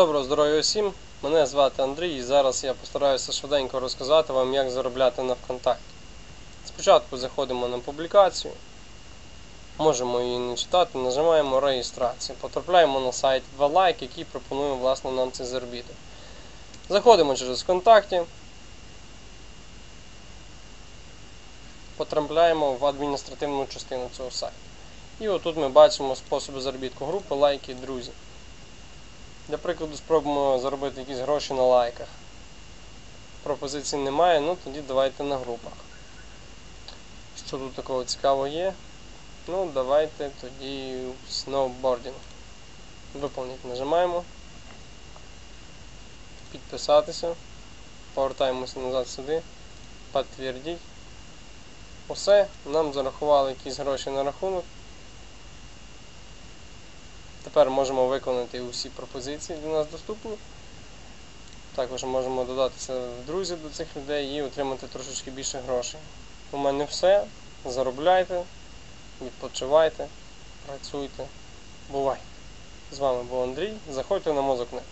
Доброго здоров'я усім! Мене звати Андрій і зараз я постараюся швиденько розказати вам, як заробляти на ВКонтакті. Спочатку заходимо на публікацію, можемо її не читати, нажимаємо реєстрацію, потрапляємо на сайт 2 який пропонує власне нам цей заробіток. Заходимо через ВКонтакті, потрапляємо в адміністративну частину цього сайту. І отут ми бачимо способи заробітку групи, лайки, друзі. Для прикладу, спробуємо заробити якісь гроші на лайках. Пропозицій немає, ну тоді давайте на групах. Що тут такого цікавого є? Ну, давайте тоді сноубордінг. Виповнити нажимаємо. Підписатися. Повертаємося назад сюди. Підтвердіть. Усе, нам зарахували якісь гроші на рахунок. Тепер можемо виконати усі пропозиції до нас доступні. Також можемо додатися в друзі до цих людей і отримати трошечки більше грошей. У мене все. Заробляйте, відпочивайте, працюйте, бувайте. З вами був Андрій. Заходьте на мозок.нет.